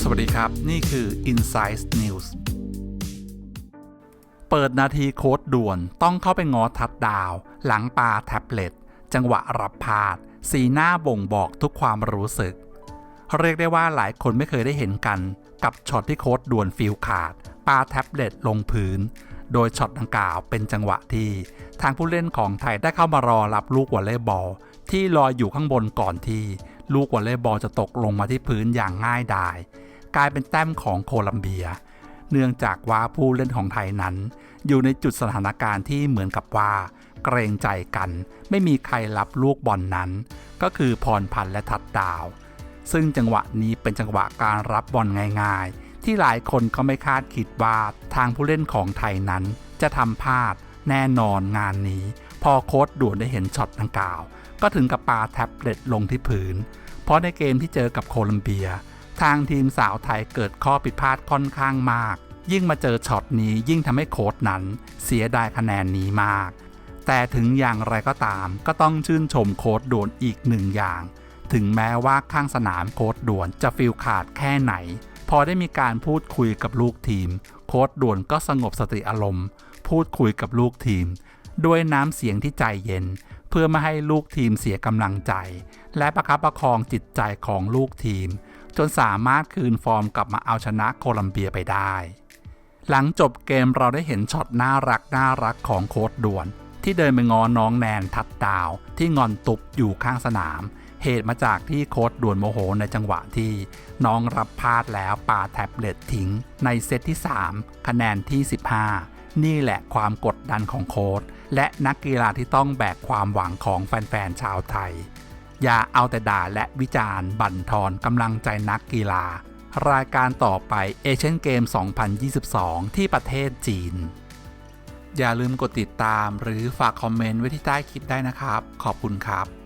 สวัสดีครับ นี่คือ Insight News เปิดนาทีโค้ดด่วนต้องเข้าไปงอทัดดาว หลังปาแท็บเล็ต จังหวะรับพลาด สีหน้าบ่งบอกทุกความรู้สึก เรียกได้ว่าหลายคนไม่เคยได้เห็นกัน กับช็อตที่โค้ดด่วนฟิลขาด ปาแท็บเล็ตลงพื้น โดยช็อตดังกล่าวเป็นจังหวะที่ ทางผู้เล่นของไทยได้เข้ามารอรับลูกวอลเลย์บอล ที่ลอยอยู่ข้างบนก่อนที่ ลูกวอลเลย์บอลจะตกลงมาที่พื้นอย่างง่ายดาย กลายเป็นแต้มของโคลัมเบีย เนื่องจากว่าผู้เล่นของไทยนั้น อยู่ในจุดสถานการณ์ที่เหมือนกับว่า เกรงใจกัน ไม่มีใครรับลูกบอลนนั้น ก็คือพรพันธ์และทัดดาว ซึ่งจังหวะนี้เป็นจังหวะการรับบอลง่ายๆ ที่หลายคนก็ไม่คาดคิดว่าทางผู้เล่นของไทยนั้น จะทำพลาดแน่นอนงานนี้ พอโค้ดด่วนได้เห็นช็อตดังกล่าว ก็ถึงกับปาแท็บเล็ตลงที่พื้น เพราะในเกมที่เจอกับโคลัมเบีย ทางทีมสาวไทยเกิดข้อผิดพลาดค่อนข้างมาก ยิ่งมาเจอช็อตนี้ยิ่งทำให้โค้ดนั้น เสียดายคะแนนนี้มาก แต่ถึงอย่างไรก็ตาม ก็ต้องชื่นชมโค้ดด่วนอีกหนึ่งอย่าง ถึงแม้ว่าข้างสนามโค้ดด่วนจะฟิลขาดแค่ไหน พอได้มีการพูดคุยกับลูกทีม โค้ดด่วนก็สงบสติอารมณ์ พูดคุยกับลูกทีม ด้วยน้ำเสียงที่ใจเย็น เพื่อไม่ให้ลูกทีมเสียกำลังใจ และประคับประคองจิตใจของลูกทีม จนสามารถคืนฟอร์มกลับมาเอาชนะโคลัมเบียไปได้ หลังจบเกมเราได้เห็นช็อตน่ารักน่ารักของโค้ดด่วน ที่เดินไปงอน้องแนนทัดดาว ที่งอนตุบอยู่ข้างสนาม เหตุมาจากที่โค้ดด่วนโมโหในจังหวะที่น้องรับพลาดแล้วปาแท็บเล็ตทิ้ง ในเซตที่ 3 คะแนนที่ 15 นี่แหละความกดดันของโค้ดและนักกีฬาที่ต้องแบกความหวังของแฟนๆชาวไทย อย่าเอาแต่ด่าและวิจารณ์ บั่นทอนกำลังใจนักกีฬา รายการต่อไปเอเชียนเกม 2022 ที่ประเทศจีน อย่าลืมกดติดตามหรือฝากคอมเมนต์ไว้ที่ใต้คลิปได้นะครับ ขอบคุณครับ